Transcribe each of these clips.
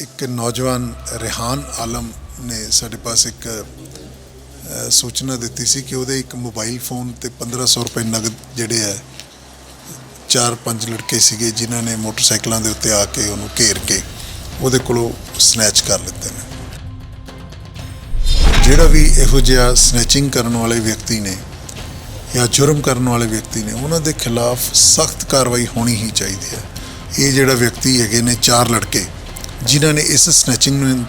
ਇੱਕ ਨੌਜਵਾਨ ਰਿਹਾਨ ਆਲਮ ਨੇ ਸਾਡੇ ਪਾਸ ਇੱਕ ਸੂਚਨਾ ਦਿੱਤੀ ਸੀ ਕਿ ਉਹਦੇ ਇੱਕ ਮੋਬਾਈਲ ਫੋਨ ਤੇ 1500 ਰੁਪਏ ਨਗਦ ਜਿਹੜੇ ਹੈ, ਚਾਰ ਪੰਜ ਲੜਕੇ ਸੀਗੇ ਜਿਨ੍ਹਾਂ ਨੇ ਮੋਟਰਸਾਈਕਲਾਂ ਦੇ ਉੱਤੇ ਆ ਕੇ ਉਹਨੂੰ ਘੇਰ ਕੇ ਉਹਦੇ ਕੋਲੋਂ ਸਨੈਚ ਕਰ ਲਿੱਤੇ ਨੇ। ਜਿਹੜਾ ਵੀ ਇਹੋ ਜਿਹਾ ਸਨੈਚਿੰਗ ਕਰਨ ਵਾਲੇ ਵਿਅਕਤੀ ਨੇ ਜਾਂ ਜੁਰਮ ਕਰਨ ਵਾਲੇ ਵਿਅਕਤੀ ਨੇ, ਉਹਨਾਂ ਦੇ ਖਿਲਾਫ ਸਖਤ ਕਾਰਵਾਈ ਹੋਣੀ ਹੀ ਚਾਹੀਦੀ ਹੈ। ਇਹ ਜਿਹੜਾ ਵਿਅਕਤੀ ਹੈਗੇ ਨੇ ਚਾਰ ਲੜਕੇ ਜਿਨ੍ਹਾਂ ਨੇ ਇਸ ਸਨੈਚਿੰਗ ਨੂੰ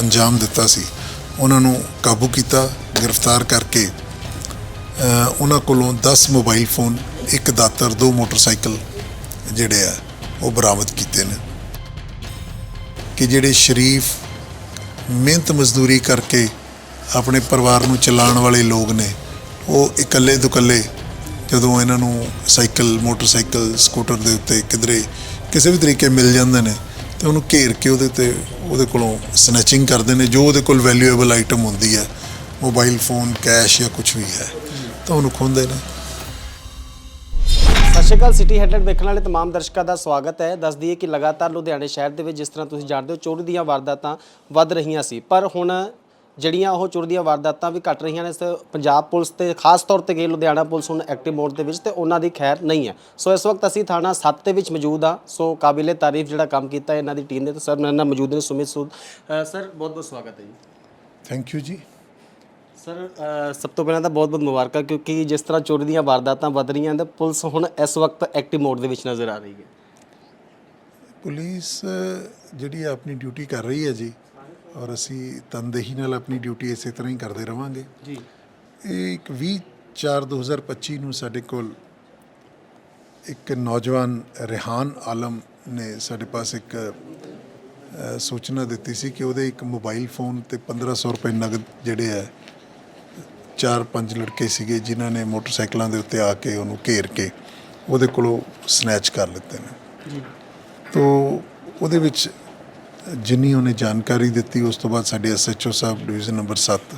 ਅੰਜਾਮ ਦਿੱਤਾ ਸੀ, ਉਹਨਾਂ ਨੂੰ ਕਾਬੂ ਕੀਤਾ, ਗ੍ਰਿਫਤਾਰ ਕਰਕੇ ਉਹਨਾਂ ਕੋਲੋਂ 10 ਮੋਬਾਈਲ ਫੋਨ, ਇੱਕ ਦਾਤਰ, ਦੋ ਮੋਟਰਸਾਈਕਲ ਜਿਹੜੇ ਆ, ਉਹ ਬਰਾਮਦ ਕੀਤੇ ਨੇ। ਕਿ ਜਿਹੜੇ ਸ਼ਰੀਫ ਮਿਹਨਤ ਮਜ਼ਦੂਰੀ ਕਰਕੇ ਆਪਣੇ ਪਰਿਵਾਰ ਨੂੰ ਚਲਾਉਣ ਵਾਲੇ ਲੋਕ ਨੇ, ਉਹ ਇਕੱਲੇ ਦੁਕੱਲੇ ਜਦੋਂ ਇਹਨਾਂ ਨੂੰ ਸਾਈਕਲ, ਮੋਟਰਸਾਈਕਲ, ਸਕੂਟਰ ਦੇ ਉੱਤੇ ਕਿਧਰੇ ਕਿਸੇ ਵੀ ਤਰੀਕੇ ਮਿਲ ਜਾਂਦੇ ਨੇ ਤੇ ਉਹਨੂੰ ਘੇਰ ਕੇ ਉਹਦੇ ਤੇ ਉਹਦੇ ਕੋਲੋਂ ਸਨੈਚਿੰਗ ਕਰਦੇ ਨੇ ਜੋ ਉਹਦੇ ਕੋਲ ਵੈਲਿਊਏਬਲ ਆਈਟਮ ਹੁੰਦੀ ਹੈ ਮੋਬਾਈਲ ਫੋਨ ਕੈਸ਼ ਜਾਂ ਕੁਝ ਵੀ ਹੈ ਤਾਂ ਉਹਨੂੰ ਖੋਹਦੇ ਨੇ ਸਤਿ ਸ਼੍ਰੀ ਅਕਾਲ ਸਿਟੀ ਹੈਡਲਾਈਨ ਵੇਖਣ ਵਾਲੇ तमाम ਦਰਸ਼ਕਾਂ ਦਾ ਸਵਾਗਤ ਹੈ ਦੱਸ ਦਈਏ ਕਿ ਲਗਾਤਾਰ ਲੁਧਿਆਣੇ ਸ਼ਹਿਰ ਦੇ ਵਿੱਚ ਜਿਸ ਤਰ੍ਹਾਂ ਤੁਸੀਂ ਜਾਣਦੇ ਹੋ ਚੋਰੀ ਦੀਆਂ ਵਾਰਦਾਤਾਂ ਵੱਧ ਰਹੀਆਂ ਸੀ ਪਰ ਹੁਣ ਜਿਹੜੀਆਂ ਉਹ ਚੋਰੀ ਦੀਆਂ ਵਾਰਦਾਤਾਂ ਵੀ ਘਟ ਰਹੀਆਂ ਨੇ ਇਸ ਪੰਜਾਬ ਪੁਲਿਸ ਤੇ ਖਾਸ ਤੌਰ ਤੇ ਗਈ ਲੁਧਿਆਣਾ ਪੁਲਿਸ ਹੁਣ ਐਕਟਿਵ ਮੋਡ ਦੇ ਵਿੱਚ ਤੇ ਉਹਨਾਂ ਦੀ ਖੈਰ ਨਹੀਂ ਹੈ। ਸੋ ਇਸ ਵਕਤ ਅਸੀਂ ਥਾਣਾ 7 ਦੇ ਵਿੱਚ ਮੌਜੂਦ ਆ ਸੋ ਕਾਬਿਲੇ ਤਾਰੀਫ ਜਿਹੜਾ ਕੰਮ ਕੀਤਾ ਇਹਨਾਂ ਦੀ ਟੀਮ ਨੇ ਤੇ ਸਰ ਮੇਰੇ ਨਾਲ ਮੌਜੂਦ ਨੇ ਸੁਮਿਤ ਸੂਦ ਸਰ ਬਹੁਤ ਬਹੁਤ ਸਵਾਗਤ ਹੈ ਜੀ। ਥੈਂਕ ਯੂ ਜੀ। ਸਰ ਸਭ ਤੋਂ ਪਹਿਲਾਂ ਤਾਂ ਬਹੁਤ-ਬਹੁਤ ਮੁਬਾਰਕਾਂ ਕਿਉਂਕਿ ਜਿਸ ਤਰ੍ਹਾਂ ਚੋਰੀ ਦੀਆਂ ਵਾਰਦਾਤਾਂ ਵੱਧ ਰਹੀਆਂ ਨੇ ਪੁਲਿਸ ਹੁਣ ਇਸ ਵਕਤ ਐਕਟਿਵ ਮੋਡ ਦੇ ਵਿੱਚ ਨਜ਼ਰ ਆ ਰਹੀ ਹੈ। ਪੁਲਿਸ ਜਿਹੜੀ ਆਪਣੀ ਡਿਊਟੀ ਕਰ ਰਹੀ ਹੈ ਜੀ ਔਰ ਅਸੀਂ ਤਨਦੇਹੀ ਨਾਲ ਆਪਣੀ ਡਿਊਟੀ ਇਸੇ ਤਰ੍ਹਾਂ ਹੀ ਕਰਦੇ ਰਵਾਂਗੇ। ਜੀ। ਇਹ ਇੱਕ 20 4 2025 ਨੂੰ ਸਾਡੇ ਕੋਲ ਇੱਕ ਨੌਜਵਾਨ ਰਿਹਾਨ ਆਲਮ ਨੇ ਸਾਡੇ ਪਾਸ ਇੱਕ ਸੂਚਨਾ ਦਿੱਤੀ ਸੀ ਕਿ ਉਹਦੇ ਇੱਕ ਮੋਬਾਈਲ ਫੋਨ ਤੇ 1500 ਰੁਪਏ ਨਗਦ ਜਿਹੜੇ ਹੈ ਚਾਰ ਪੰਜ ਲੜਕੇ ਸੀਗੇ ਜਿਨ੍ਹਾਂ ਨੇ ਮੋਟਰਸਾਈਕਲਾਂ ਦੇ ਉੱਤੇ ਆ ਕੇ ਉਹਨੂੰ ਘੇਰ ਕੇ ਉਹਦੇ ਕੋਲੋਂ ਸਨੈਚ ਕਰ ਲਿੱਤੇ ਨੇ। ਜੀ। ਤੋ ਉਹਦੇ ਵਿੱਚ ਜਿੰਨੀ ਉਹਨੇ ਜਾਣਕਾਰੀ ਦਿੱਤੀ, ਉਸ ਤੋਂ ਬਾਅਦ ਸਾਡੇ ਐਸਐਚਓ ਸਾਹਿਬ ਡਿਵੀਜ਼ਨ ਨੰਬਰ 7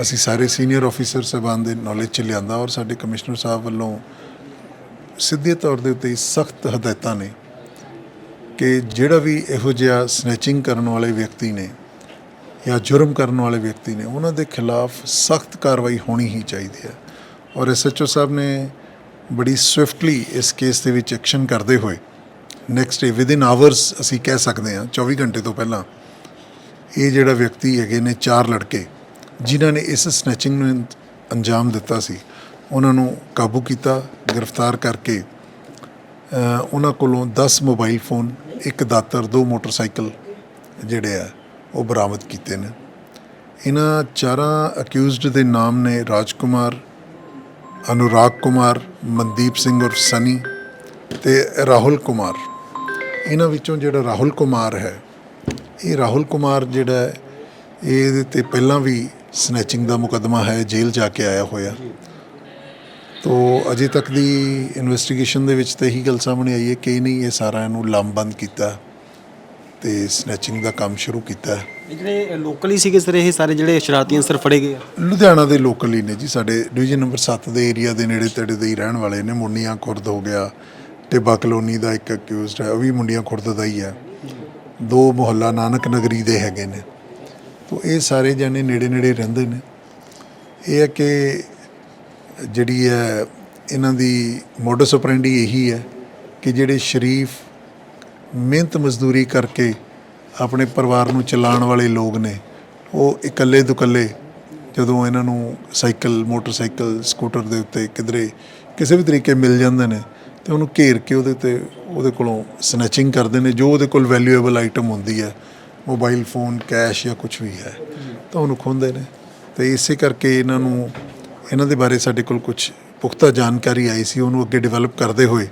ਅਸੀਂ ਸਾਰੇ ਸੀਨੀਅਰ ਆਫੀਸਰ ਸਾਹਿਬਾਨ ਦੇ ਨੌਲੇਜ ਚ ਲਿਆਂਦਾ ਔਰ ਸਾਡੇ ਕਮਿਸ਼ਨਰ ਸਾਹਿਬ ਵੱਲੋਂ ਸਿੱਧੇ ਤੌਰ ਦੇ ਉੱਤੇ ਸਖਤ ਹਦਾਇਤਾਂ ਨੇ ਕਿ ਜਿਹੜਾ ਵੀ ਇਹੋ ਜਿਹਾ ਸਨੈਚਿੰਗ ਕਰਨ ਵਾਲੇ ਵਿਅਕਤੀ ਨੇ ਜਾਂ ਜੁਰਮ ਕਰਨ ਵਾਲੇ ਵਿਅਕਤੀ ਨੇ, ਉਹਨਾਂ ਦੇ ਖਿਲਾਫ ਸਖਤ ਕਾਰਵਾਈ ਹੋਣੀ ਹੀ ਚਾਹੀਦੀ ਹੈ। ਔਰ ਐਸਐਚਓ ਸਾਹਿਬ ਨੇ ਬੜੀ ਸਵਿਫਟਲੀ ਇਸ ਕੇਸ ਦੇ ਵਿੱਚ ਐਕਸ਼ਨ ਕਰਦੇ ਹੋਏ ਨੈਕਸਟ ਡੇ ਵਿਦਿਨ ਆਵਰਸ ਅਸੀਂ ਕਹਿ ਸਕਦੇ ਹਾਂ 24 ਘੰਟੇ ਤੋਂ ਪਹਿਲਾਂ, ਇਹ ਜਿਹੜਾ ਵਿਅਕਤੀ ਹੈਗੇ ਨੇ ਚਾਰ ਲੜਕੇ, ਜਿਨ੍ਹਾਂ ਨੇ ਇਸ ਸਨੈਚਿੰਗ ਨੂੰ ਅੰਜਾਮ ਦਿੱਤਾ ਸੀ, ਉਹਨਾਂ ਨੂੰ ਕਾਬੂ ਕੀਤਾ, ਗ੍ਰਿਫਤਾਰ ਕਰਕੇ ਉਹਨਾਂ ਕੋਲੋਂ 10 ਮੋਬਾਈਲ ਫੋਨ, ਇੱਕ ਦਾਤਰ, ਦੋ ਮੋਟਰਸਾਈਕਲ ਜਿਹੜੇ ਆ, ਉਹ ਬਰਾਮਦ ਕੀਤੇ ਨੇ। ਇਹਨਾਂ ਚਾਰਾਂ ਅਕਿਊਜ਼ਡ ਦੇ ਨਾਮ ਨੇ ਰਾਜਕੁਮਾਰ, ਅਨੁਰਾਗ ਕੁਮਾਰ, ਮਨਦੀਪ ਸਿੰਘ ਉਰਫ ਸਨੀ ਤੇ ਰਾਹੁਲ ਕੁਮਾਰ। ਇਹਨਾਂ ਵਿੱਚੋਂ ਜਿਹੜਾ ਰਾਹੁਲ ਕੁਮਾਰ ਹੈ ਇਹ ਰਾਹੁਲ ਕੁਮਾਰ ਜਿਹੜਾ ਹੈ, ਇਹਦੇ ਤੇ ਪਹਿਲਾਂ ਵੀ ਸਨੈਚਿੰਗ ਦਾ ਮੁਕੱਦਮਾ ਹੈ ਜੇਲ੍ਹ ਜਾ ਕੇ ਆਇਆ ਹੋਇਆ। ਤੋ ਅਜੇ ਤੱਕ ਦੀ ਇਨਵੈਸਟੀਗੇਸ਼ਨ ਦੇ ਵਿੱਚ ਤਾਂ ਇਹੀ ਗੱਲ ਸਾਹਮਣੇ ਆਈ ਹੈ ਕਿ ਨਹੀਂ ਇਹ ਸਾਰਾ ਇਹਨੂੰ ਲੰਬੰਦ ਕੀਤਾ ਤੇ ਸਨੈਚਿੰਗ ਦਾ ਕੰਮ ਸ਼ੁਰੂ ਕੀਤਾ। ਹੈ ਇਹ ਜਿਹੜੇ ਲੋਕਲ ਹੀ ਸੀਗੇ ਸਰ ਇਹ ਸਾਰੇ ਜਿਹੜੇ ਸ਼ਰਾਰਤੀ ਅੰਸਰ ਫੜੇ ਗਏ ਆ? ਲੁਧਿਆਣਾ ਦੇ ਲੋਕਲ ਹੀ ਨੇ ਜੀ ਸਾਡੇ। ਡਿਵੀਜ਼ਨ ਨੰਬਰ 7 ਦੇ ਏਰੀਆ ਦੇ ਨੇੜੇ ਤੇੜੇ ਦੇ ਹੀ ਰਹਿਣ ਵਾਲੇ ਨੇ ਮੁੰਡੀਆਂ ਖੁਰਦ ਹੋ ਗਿਆ ਟਿੱਬਾ ਕਲੋਨੀ ਦਾ ਇੱਕ ਅਕਿਊਜ਼ਡ ਹੈ, ਉਹ ਵੀ ਮੁੰਡੀਆਂ ਖੁਰਦ ਦਾ ਹੀ ਹੈ। ਦੋ ਮੁਹੱਲਾ ਨਾਨਕ ਨਗਰੀ ਦੇ ਹੈਗੇ ਨੇ। ਤੋਂ ਇਹ ਸਾਰੇ ਜਣੇ ਨੇੜੇ ਨੇੜੇ ਰਹਿੰਦੇ ਨੇ। ਇਹ ਹੈ ਕਿ ਜਿਹੜੀ ਹੈ, ਇਹਨਾਂ ਦੀ ਮੋਡਸ ਆਪਰੈਂਡੀ ਇਹੀ ਹੈ ਕਿ ਜਿਹੜੇ ਸ਼ਰੀਫ ਮਿਹਨਤ ਮਜ਼ਦੂਰੀ ਕਰਕੇ ਆਪਣੇ ਪਰਿਵਾਰ ਨੂੰ ਚਲਾਉਣ ਵਾਲੇ ਲੋਕ ਨੇ, ਉਹ ਇਕੱਲੇ ਦੁਕੱਲੇ ਜਦੋਂ ਇਹਨਾਂ ਨੂੰ ਸਾਈਕਲ, ਮੋਟਰਸਾਈਕਲ, ਸਕੂਟਰ ਦੇ ਉੱਤੇ ਕਿਧਰੇ ਕਿਸੇ ਵੀ ਤਰੀਕੇ ਮਿਲ ਜਾਂਦੇ ਨੇ ਤੇ ਉਹਨੂੰ ਘੇਰ ਕੇ ਉਹਦੇ ਤੇ, ਉਹਦੇ ਕੋਲੋਂ ਸਨੈਚਿੰਗ ਕਰਦੇ ਨੇ, ਜੋ ਉਹਦੇ ਕੋਲ ਵੈਲਿਊਏਬਲ ਆਈਟਮ ਹੁੰਦੀ ਹੈ ਮੋਬਾਈਲ ਫੋਨ ਕੈਸ਼ ਜਾਂ ਕੁਝ ਵੀ ਹੈ, ਤਾਂ ਉਹਨੂੰ ਖੋਹਦੇ ਨੇ। ਤੇ ਇਸੇ ਕਰਕੇ ਇਹਨਾਂ ਨੂੰ, ਇਹਨਾਂ ਦੇ ਬਾਰੇ ਸਾਡੇ ਕੋਲ ਕੁਝ ਪੁਖਤਾ ਜਾਣਕਾਰੀ ਆਈ ਸੀ, ਉਹਨੂੰ ਅੱਗੇ ਡਿਵੈਲਪ ਕਰਦੇ ਹੋਏ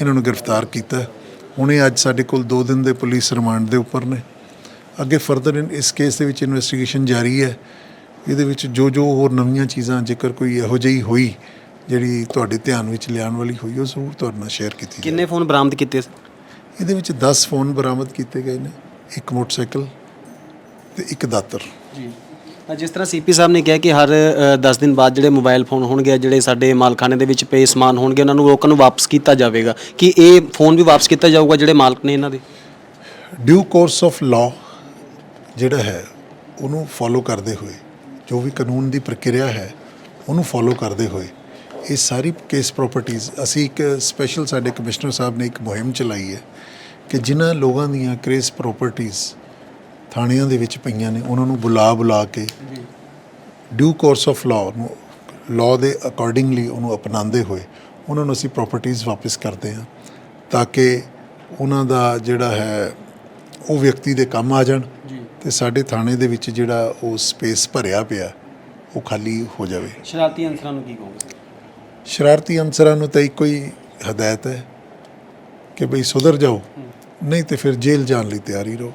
ਇਹਨਾਂ ਨੂੰ ਗ੍ਰਿਫਤਾਰ ਕੀਤਾ। ਹੁਣੇ ਅੱਜ ਸਾਡੇ ਕੋਲ 2 ਦਿਨ ਦੇ ਪੁਲਿਸ ਰਿਮਾਂਡ ਦੇ ਉੱਪਰ ਨੇ। ਅੱਗੇ ਫਰਦਰ ਇਸ ਕੇਸ ਦੇ ਵਿੱਚ ਇਨਵੈਸਟੀਗੇਸ਼ਨ ਜਾਰੀ ਹੈ। ਇਹਦੇ ਵਿੱਚ ਜੋ ਜੋ ਹੋਰ ਨਵੀਆਂ ਚੀਜ਼ਾਂ, ਜੇਕਰ ਕੋਈ ਇਹੋ ਜਿਹੀ ਹੋਈ ਜਿਹੜੀ ਤੁਹਾਡੇ ਧਿਆਨ ਵਿੱਚ ਲਿਆਉਣ ਵਾਲੀ ਹੋਈ ਉਹ ਜ਼ਰੂਰ ਤੁਹਾਡੇ ਨਾਲ ਸ਼ੇਅਰ ਕੀਤੀ ਜਾਵੇ। ਕਿੰਨੇ ਫੋਨ ਬਰਾਮਦ ਕੀਤੇ ਸਰ ਇਹਦੇ ਵਿੱਚ 10 ਫੋਨ ਬਰਾਮਦ ਕੀਤੇ ਗਏ ਨੇ ਇੱਕ ਮੋਟਰਸਾਈਕਲ ਤੇ ਇੱਕ ਦਾਤਰ। ਜੀ। ਜਿਸ ਤਰ੍ਹਾਂ ਸੀਪੀ ਸਾਹਿਬ ਨੇ ਕਿਹਾ ਕਿ ਹਰ 10 ਦਿਨ ਬਾਅਦ ਜਿਹੜੇ ਮੋਬਾਈਲ ਫੋਨ ਹੋਣਗੇ ਜਿਹੜੇ ਸਾਡੇ ਮਾਲਖਾਨੇ ਦੇ ਵਿੱਚ ਪਏ ਸਮਾਨ ਹੋਣਗੇ ਉਹਨਾਂ ਨੂੰ ਲੋਕਾਂ ਨੂੰ ਵਾਪਸ ਕੀਤਾ ਜਾਵੇਗਾ। ਕਿ ਇਹ ਫੋਨ ਵੀ ਵਾਪਸ ਕੀਤਾ ਜਾਊਗਾ ਜਿਹੜੇ ਮਾਲਕ ਨੇ ਇਹਨਾਂ ਦੇ? ਡਿਊ ਕੋਰਸ ਆਫ ਲਾਅ ਜਿਹੜਾ ਹੈ ਉਹਨੂੰ ਫੋਲੋ ਕਰਦੇ ਹੋਏ ਜੋ ਵੀ ਕਾਨੂੰਨ ਦੀ ਪ੍ਰਕਿਰਿਆ ਹੈ ਉਹਨੂੰ ਫੋਲੋ ਕਰਦੇ ਹੋਏ ਇਹ ਸਾਰੀ ਕੇਸ ਪ੍ਰਾਪਰਟੀਆਂ ਅਸੀਂ ਇੱਕ ਸਪੈਸ਼ਲ ਸਾਡੇ ਕਮਿਸ਼ਨਰ ਸਾਹਿਬ ਨੇ ਇੱਕ ਮੁਹਿੰਮ ਚਲਾਈ ਹੈ ਕਿ ਜਿਨ੍ਹਾਂ ਲੋਕਾਂ ਦੀਆਂ ਕੇਸ ਪ੍ਰਾਪਰਟੀਆਂ ਥਾਣਿਆਂ ਦੇ ਵਿੱਚ ਪਈਆਂ ਨੇ ਉਹਨਾਂ ਨੂੰ ਬੁਲਾ ਬੁਲਾ ਕੇ ਡਿਊ ਕੋਰਸ ਆਫ ਲਾਅ ਨੂੰ ਲਾਅ ਦੇ ਅਕੋਰਡਿੰਗਲੀ ਉਹਨੂੰ ਅਪਣਾਉਂਦੇ ਹੋਏ ਉਹਨਾਂ ਨੂੰ ਅਸੀਂ ਪ੍ਰਾਪਰਟੀਆਂ ਵਾਪਸ ਕਰਦੇ ਹਾਂ ਤਾਂ ਕਿ ਉਹਨਾਂ ਦਾ ਜਿਹੜਾ ਹੈ ਉਹ ਵਿਅਕਤੀ ਦੇ ਕੰਮ ਆ ਜਾਣ ਤੇ ਸਾਡੇ ਥਾਣੇ ਦੇ ਵਿੱਚ ਜਿਹੜਾ ਉਹ ਸਪੇਸ ਭਰਿਆ ਪਿਆ ਉਹ ਖਾਲੀ ਹੋ ਜਾਵੇ। ਸ਼ਰਾਰਤੀ ਅੰਸਰਾਂ ਨੂੰ ਕੀ ਕਹੋਗੇ? ਸ਼ਰਾਰਤੀ ਅਨਸਰਾਂ ਨੂੰ ਤਾਂ ਇੱਕੋ ਹੀ ਹਦਾਇਤ ਹੈ ਕਿ ਭਈ ਸੁਧਰ ਜਾਓ ਨਹੀਂ ਤੇ ਫਿਰ ਜੇਲ੍ਹ ਜਾਣ ਲਈ ਤਿਆਰੀ ਰਹੋ।